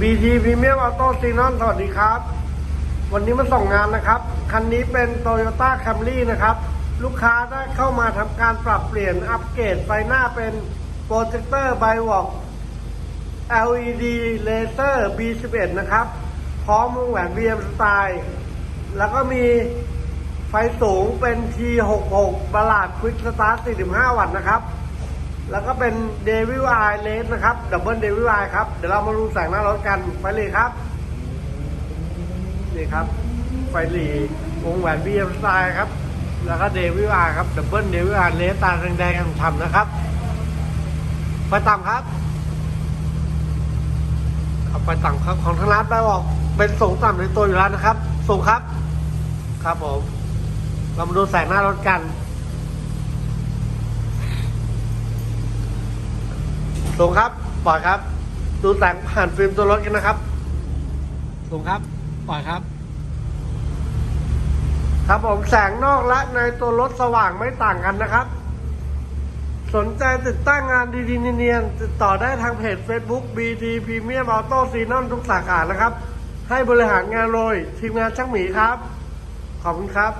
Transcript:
BT Premium Auto s e n o n สวัสดีครับ วันนี้มาส่งงานนะครับ คันนี้เป็น Toyota Camry นะครับ ลูกค้าได้เข้ามาทำการปรับเปลี่ยนอัปเกรดไฟหน้าเป็นโปรเจคเตอร์ไบวอก LED Laser B11 นะครับ พร้อมวงแหวน BM Style แล้วก็มีไฟสูงเป็น T66 บลาดควิกสตาร์ท45 วัตต์นะครับ แล้วก็เป็น Devil Eye l e s นะครับดับเบิล Devil Eye ครับ เดี๋ยวเรามาดูแสงหน้ารถกันไฟหลีครับ นี่ครับ ไฟหลีวงแหวน BM Style ครับ แล้วก็ Devil Eye ครับดับเบิล Devil Eye l e s ตาแดงๆทำนะครับไฟต่ำครับเอาไปต่ำครับของทางร้านได้บอกเป็นสูงต่ำในตัวอยู่แล้วนะครับสูงครับ ครับผม เรามาดูแสงหน้ารถกัน สูงครับปล่อยครับ ดูแสงผ่านฟิล์มตัวรถกันนะครับสูงครับปล่อยครับ ครับผมแสงนอกและในตัวรถสว่างไม่ต่างกันนะครับ สนใจติดตั้งงานดีๆเนียนๆติดต่อได้ทางเพจ Facebook BT Premium Auto s e n o n ทุกสาขานะครับ ให้บริหารงานโดยทีมงานช่างหมีครับ ขอบคุณครับ